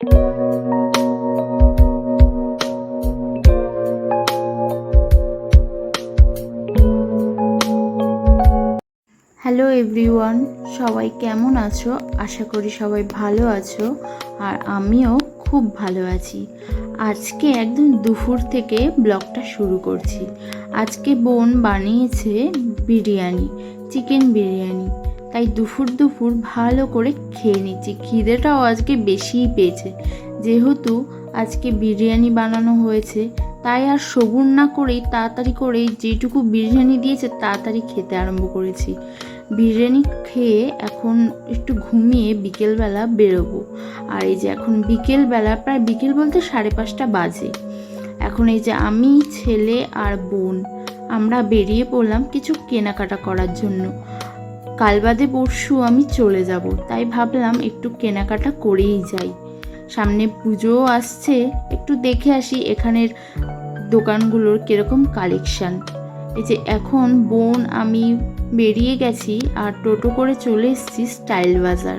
Hello everyone সবাই কেমন আছো? আশা করি সবাই ভালো আছো আর আমিও খুব ভালো আছি। আজকে একদম দুপুর থেকে ব্লগটা শুরু করছি। আজকে বোন বানিয়েছে বিরিয়ানি, চিকেন বিরিয়ানি। তাই দুপুর দুপুর ভালো করে খেয়ে নিচ্ছি। খিদেটাও আজকে বেশিই পেয়েছে। যেহেতু আজকে বিরিয়ানি বানানো হয়েছে, তাই আর সবুর না করেই তাড়াতাড়ি করেই যেটুকু বিরিয়ানি দিয়েছে, তাড়াতাড়ি খেতে আরম্ভ করেছি। বিরিয়ানি খেয়ে এখন একটু ঘুমিয়ে বিকেলবেলা বেরোবো। আর এই যে এখন বিকেলবেলা, প্রায় বিকেল বলতে সাড়ে পাঁচটা বাজে। এখন এই যে আমি, ছেলে আর বোন, আমরা বেরিয়ে পড়লাম কিছু কেনাকাটা করার জন্য। কাল বাদে পরশু আমি চলে যাব। তাই ভাবলাম একটু কেনাকাটা করেই যাই। সামনে পুজোও আসছে, একটু দেখে আসি এখানের দোকানগুলোর কীরকম কালেকশান। এই যে এখন বোন, আমি বেরিয়ে গেছি আর টোটো করে চলে এসেছি স্টাইল বাজার।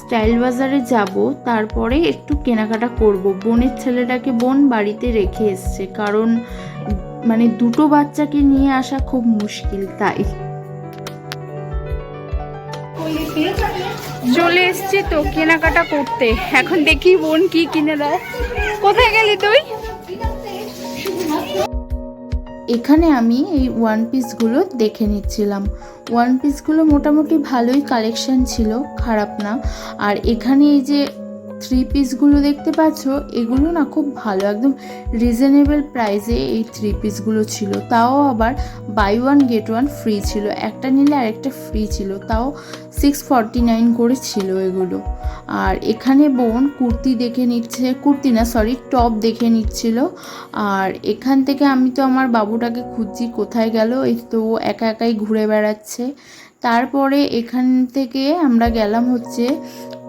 স্টাইল বাজারে যাব, তারপরে একটু কেনাকাটা করব। বোনের ছেলেটাকে বোন বাড়িতে রেখে এসছে, কারণ মানে দুটো বাচ্চাকে নিয়ে আসা খুব মুশকিল তাই। চলে এসছি তো কেনাকাটা করতে। এখন দেখি বোন কি কিনে দেয়। কোথায় গেলি তুই? এখানে আমি এই ওয়ান পিসগুলো দেখে নিচ্ছিলাম। ওয়ান পিসগুলো মোটামুটি ভালোই কালেকশন ছিল, খারাপ না। আর এখানে এই যে থ্রি পিসগুলো দেখতে পাচ্ছ, এগুলো না খুব ভালো, একদম রিজনেবল প্রাইসে এই থ্রি পিসগুলো ছিল। তাও আবার buy one get one free ছিল। একটা নিলে আরেকটা ফ্রি ছিল। তাও সিক্স ফর্টি নাইন করে ছিল এগুলো। আর এখানে বোন কুর্তি দেখে নিচ্ছে, কুর্তি না সরি টপ দেখে নিচ্ছিল। আর এখান থেকে আমি তো আমার বাবুটাকে খুঁজছি, কোথায় গেল? এই তো ও একা একাই ঘুরে বেড়াচ্ছে। তারপরে এখান থেকে আমরা গেলাম হচ্ছে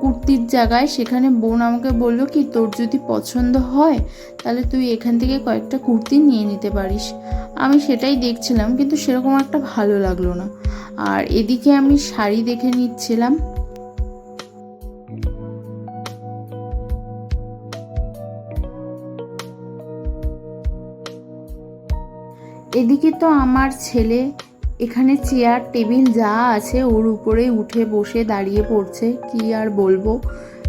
কুর্তির জায়গায় সেখানে বোন আমাকে বলল, কি তোর যদি পছন্দ হয়, তাহলে তুই এখান থেকে কয়েকটা কুর্তি নিয়ে নিতে পারিস। আমি সেটাই দেখছিলাম, কিন্তু সেরকম একটা ভালো লাগল না। আর এদিকে আমি শাড়ি দেখে নিচ্ছিলাম। এদিকে তো আমার ছেলে এখানে চেয়ার, টেবিল যা আছে ওর উপরে উঠে বসে দাঁড়িয়ে পড়ছে, কি আর বলব?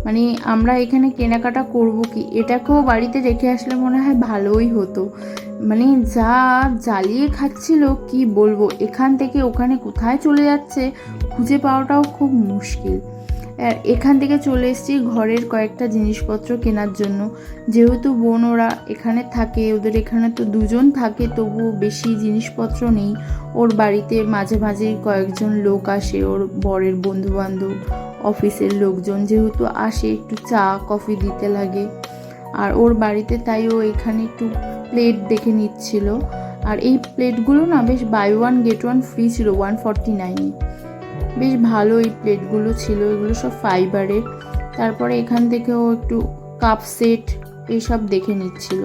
মানে আমরা এখানে কেনাকাটা করব কি? এটাকেও বাড়িতে রেখে আসলে মনে হয় ভালোই হতো। মানে যা জ্বালিয়ে খাচ্ছিল, কি বলব? এখান থেকে ওখানে কোথায় চলে যাচ্ছে, খুঁজে পাওয়াটাও খুব মুশকিল। এখান থেকে চলে এসেছি ঘরের কয়েকটা জিনিসপত্র কেনার জন্য। যেহেতু বোন ওরা এখানে থাকে, ওদের এখানে তো দুজন থাকে তবু বেশি জিনিসপত্র নেই। ওর বাড়িতে মাঝে মাঝে কয়েকজন লোক আসে, ওর বরের বন্ধু বান্ধব অফিসের লোকজন যেহেতু আসে, একটু চা, কফি দিতে লাগে। আর ওর বাড়িতে তাই ও এখানে একটু প্লেট দেখে নিচ্ছিল। আর এই প্লেটগুলো না বেশ buy one get one free ছিল ওয়ান ফর্টি নাইনে বেশ ভালো এই প্লেটগুলো ছিল, এগুলো সব ফাইবারের তারপরে এখান থেকেও একটু কাপ সেট এইসব দেখে নিচ্ছিল।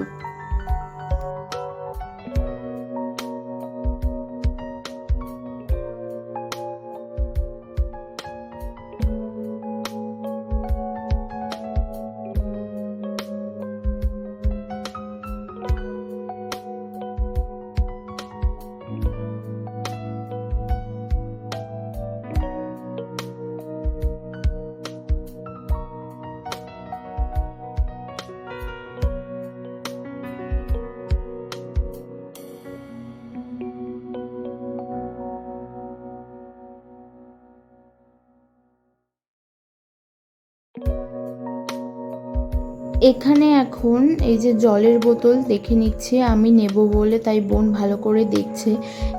এখানে এখন এই যে জলের বোতল দেখে নিচ্ছে, আমি নেব বলে, তাই বোন ভালো করে দেখছে।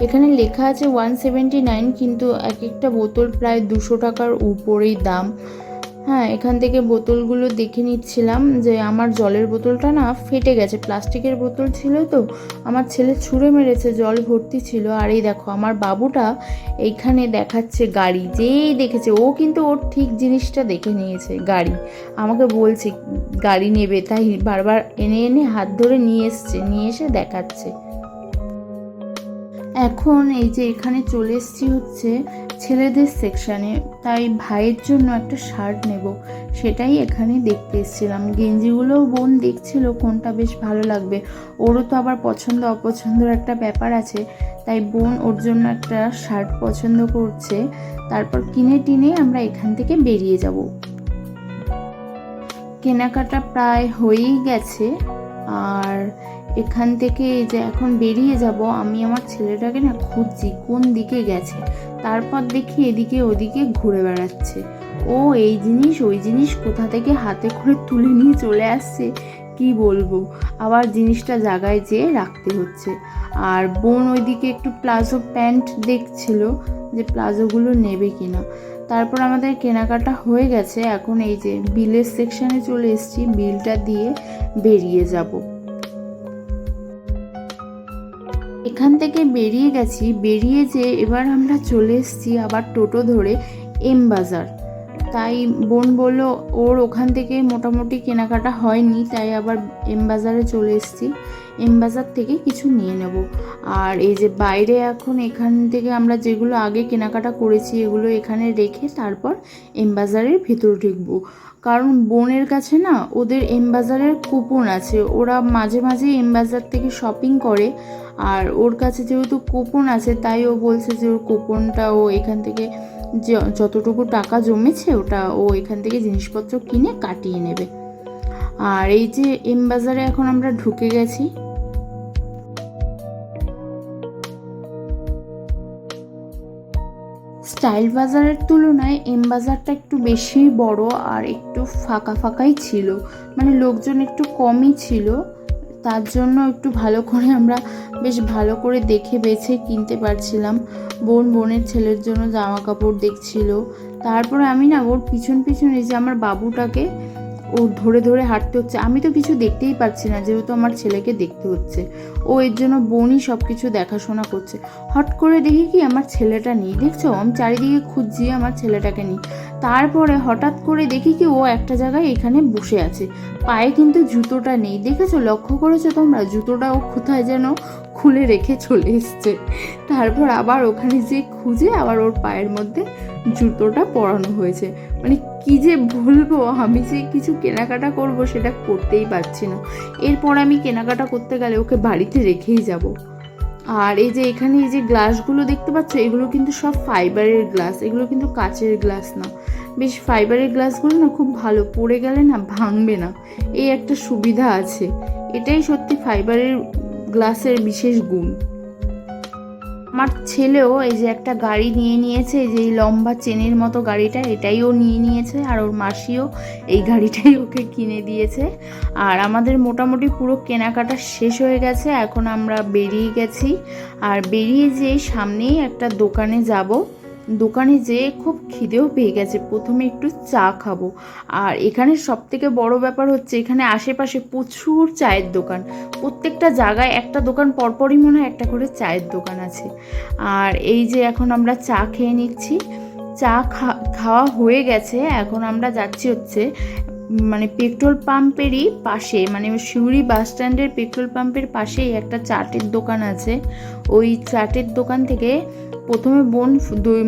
এখানে লেখা আছে ওয়ান সেভেন্টি নাইন কিন্তু এক একটা বোতল প্রায় দুশো টাকার উপরেই দাম। হ্যাঁ এখান থেকে বোতলগুলো দেখে নিচ্ছিলাম যে আমার জলের বোতলটা না ফেটে গেছে, প্লাস্টিকের বোতল ছিল তো, আমার ছেলে ছুঁড়ে মেরেছে, জল ভর্তি ছিল। আর এই দেখো, আমার বাবুটা এইখানে দেখাচ্ছে গাড়ি, যেই দেখেছে, ও কিন্তু ওর ঠিক জিনিসটা দেখে নিয়েছে, গাড়ি। আমাকে বলছে, গাড়ি নেবে। তাই বারবার এনে এনে হাত ধরে নিয়ে এসছে, নিয়ে এসে দেখাচ্ছে। এখন এই যে এখানে চলে এসেছি হচ্ছে ছেলেদের সেকশানে তাই ভাইয়ের জন্য একটা শার্ট নেব। সেটাই এখানে দেখতে এসেছিলাম। গেঞ্জিগুলোও বোন দেখছিল, কোনটা বেশ ভালো লাগবে। ওরও তো আবার পছন্দ, অপছন্দর একটা ব্যাপার আছে। তাই বোন ওর জন্য একটা শার্ট পছন্দ করছে। তারপর কিনে টিনে আমরা এখান থেকে বেরিয়ে যাব। কেনাকাটা প্রায় হয়েই গেছে। আর এখান থেকে যে এখন বেরিয়ে যাব, আমি আমার ছেলেটাকে না খুঁজছি, কোন দিকে গেছে। তারপর দেখি এদিকে ওদিকে ঘুরে বেড়াচ্ছে। ও এই জিনিস, ওই জিনিস কোথা থেকে হাতে করে তুলে নিয়ে চলে আসছে, কি বলব? আবার জিনিসটা জায়গায় যেয়ে রাখতে হচ্ছে। আর বোন ওইদিকে একটু প্লাজো প্যান্ট দেখছিল যে প্লাজোগুলো নেবে কিনা। তারপর আমাদের কেনাকাটা হয়ে গেছে, এখন এই যে বিলের সেকশানে চলে এসেছি, বিলটা দিয়ে বেরিয়ে যাব। এখান থেকে বেরিয়ে গেছি, বেরিয়ে যে এবার আমরা চলে এসেছি আবার টোটো ধরে এম বাজার। তাই বোন বলল, ওর ওখান থেকে মোটামুটি কেনাকাটা হয়নি, তাই আবার এম বাজারে চলে এসেছি। এম বাজার থেকে কিছু নিয়ে নেব। আর এই যে বাইরে এখন এখান থেকে আমরা যেগুলো আগে কেনাকাটা করেছি, এগুলো এখানে রেখে তারপর এম বাজারের ভিতর ঢুকবো। কারণ বোনের কাছে না, ওদের এম বাজারের কুপন আছে। ওরা মাঝে মাঝে এম বাজার থেকে শপিং করে। আর ওর কাছে যেহেতু কুপন আছে, তাই ও বলছে যে ওর কুপনটা ও এখান থেকে যতটুকু টাকা জমেছে ওটা ও এখান থেকে জিনিসপত্র কিনে কাটিয়ে নেবে। আর এই যে এম বাজারে এখন আমরা ঢুকে গেছি। স্টাইল বাজারের তুলনায় এম বাজারটা একটু বেশি বড় আর একটু ফাঁকা ফাঁকাই ছিল। মানে লোকজন একটু কমই ছিল। তার জন্য একটু ভালো করে আমরা বেশ ভালো করে দেখে বেছে কিনতে পারছিলাম। বোন বোনের ছেলের জন্য জামা কাপড় দেখছিল। তারপরে আমি না ওর পিছন পিছনে যে আমার বাবুটাকে ও ধরে ধরে হাঁটতে হচ্ছে। আমি তো কিছু দেখতেই পাচ্ছি না, যেহেতু আমার ছেলেকে দেখতে হচ্ছে। ও এর জন্য বোনই সব কিছু দেখাশোনা করছে। হট করে দেখি কি আমার ছেলেটা নেই। দেখছ? আমি চারিদিকে খুঁজছি, আমার ছেলেটাকে নিই। তারপরে হঠাৎ করে দেখি কি ও একটা জায়গায় এখানে বসে আছে। পায়ে কিন্তু জুতোটা নেই। দেখেছ? লক্ষ্য করেছ তোমরা? জুতোটা ও কোথায় যেন খুলে রেখে চলে এসছে। তারপর আবার ওখানে যে খুঁজে আবার ওর পায়ের মধ্যে জুতোটা পরানো হয়েছে। মানে কি যে বলব? আমি যে কিছু কেনাকাটা করব সেটা করতেই পারছি না। এরপর আমি কেনাকাটা করতে গেলে ওকে বাড়িতে রেখেই যাব। আর এই যে এখানে এই যে গ্লাসগুলো দেখতে পাচ্ছ, এগুলো কিন্তু সব ফাইবারের গ্লাস। এগুলো কিন্তু কাচের গ্লাস না। বেশ ফাইবারের গ্লাসগুলো না খুব ভালো, পড়ে গেলে না ভাঙবে না। এই একটা সুবিধা আছে। এটাই সত্যি ফাইবারের গ্লাসের বিশেষ গুণ। আমার ছেলেও এই যে একটা গাড়ি নিয়ে নিয়েছে, এই যে এই লম্বা চেনের মতো গাড়িটা এটাই ও নিয়ে নিয়েছে আর ওর মাসিও এই গাড়িটাই ওকে কিনে দিয়েছে। আর আমাদের মোটামুটি পুরো কেনাকাটা শেষ হয়ে গেছে, এখন আমরা বেরিয়ে গেছি। আর বেরিয়ে যেয়ে সামনেই একটা দোকানে যাব। দোকানে যেয়ে খুব খিদেও পেয়ে গেছে, প্রথমে একটু চা খাব। আর এখানে সব থেকে বড় ব্যাপার হচ্ছে, এখানে আশেপাশে প্রচুর চায়ের দোকান। প্রত্যেকটা জায়গায় একটা দোকান পরপরই মনে হয় একটা করে চায়ের দোকান আছে। আর এই যে এখন আমরা চা খেয়ে নিচ্ছি, চা খাওয়া হয়ে গেছে। এখন আমরা যাচ্ছি হচ্ছে মানে পেট্রোল পাম্পেরই পাশে মানে শিউরি বাস স্ট্যান্ডের পেট্রোল পাম্পের পাশেই একটা চাটের দোকান আছে। ওই চাটের দোকান থেকে প্রথমে বোন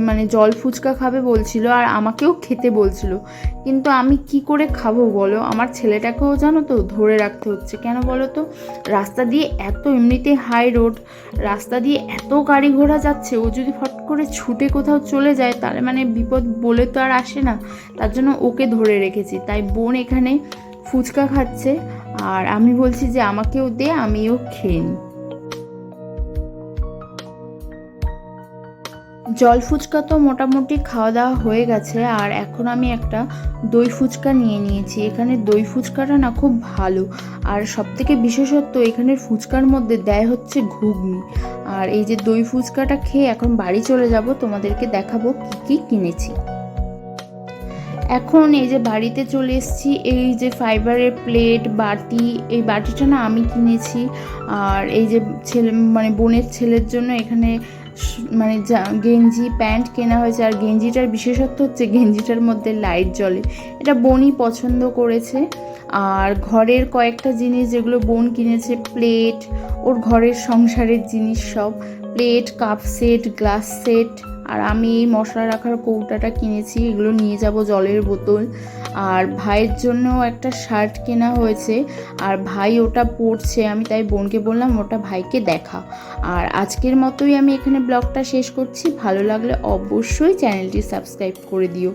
মানে জল ফুচকা খাবে বলছিল আর আমাকেও খেতে বলছিল। কিন্তু আমি কি করে খাব বলো? আমার ছেলেটাকেও জানো তো ধরে রাখতে হচ্ছে। কেন বলো তো? রাস্তা দিয়ে এত এমনিতে হাই রোড রাস্তা দিয়ে এত গাড়ি ঘোড়া যাচ্ছে, ও যদি ফট করে ছুটে কোথাও চলে যায় তাহলে মানে বিপদ বলে তো আর আসে না। তার জন্য ওকে ধরে রেখেছি। তাই বোন এখানে ফুচকা খাচ্ছে আর আমি বলছি যে, আমাকেও দে, আমিও খেয়ে নিই। জল ফুচকা তো মোটামুটি খাওয়া দাওয়া হয়ে গেছে, আর এখন আমি একটা দই ফুচকা নিয়ে নিয়েছি। এখানে দই ফুচকাটা না খুব ভালো, আর সবথেকে বিশেষত্ব এখানের ফুচকার মধ্যে দেয় হচ্ছে ঘুগনি। আর এই যে দই ফুচকাটা খেয়ে এখন বাড়ি চলে যাব, তোমাদেরকে দেখাবো কি কি কিনেছি। এখন এই যে বাড়িতে চলে এসেছি, এই যে ফাইবারের প্লেট, বাটি, এই বাটিটা না আমি কিনেছি, আর এই যে ছেলে মানে বোনের ছেলের জন্য এখানে মানে গেঞ্জি, প্যান্ট কেনা হয়েছে। আর গেঞ্জিটার বিশেষত্ব হচ্ছে গেঞ্জিটার মধ্যে লাইট জ্বলে। এটা বোনই পছন্দ করেছে। আর ঘরের কয়েকটা জিনিস যেগুলো বোন কিনেছে, প্লেট, ওর ঘরের সংসারের জিনিস সব। Plate, cup set, glass set আর আমি এই মশলা রাখার কৌটাটা কিনেছি, এগুলো নিয়ে যাব জলের বোতল। আর ভাইয়ের জন্য একটা শার্ট কেনা হয়েছে, আর ভাই ওটা পরছে, আমি তাই বোনকে বললাম ওটা ভাইকে দেখা। আর আজকের মতোই আমি এখানে ব্লগটা শেষ করছি, ভালো লাগলে অবশ্যই চ্যানেলটি সাবস্ক্রাইব করে দিও।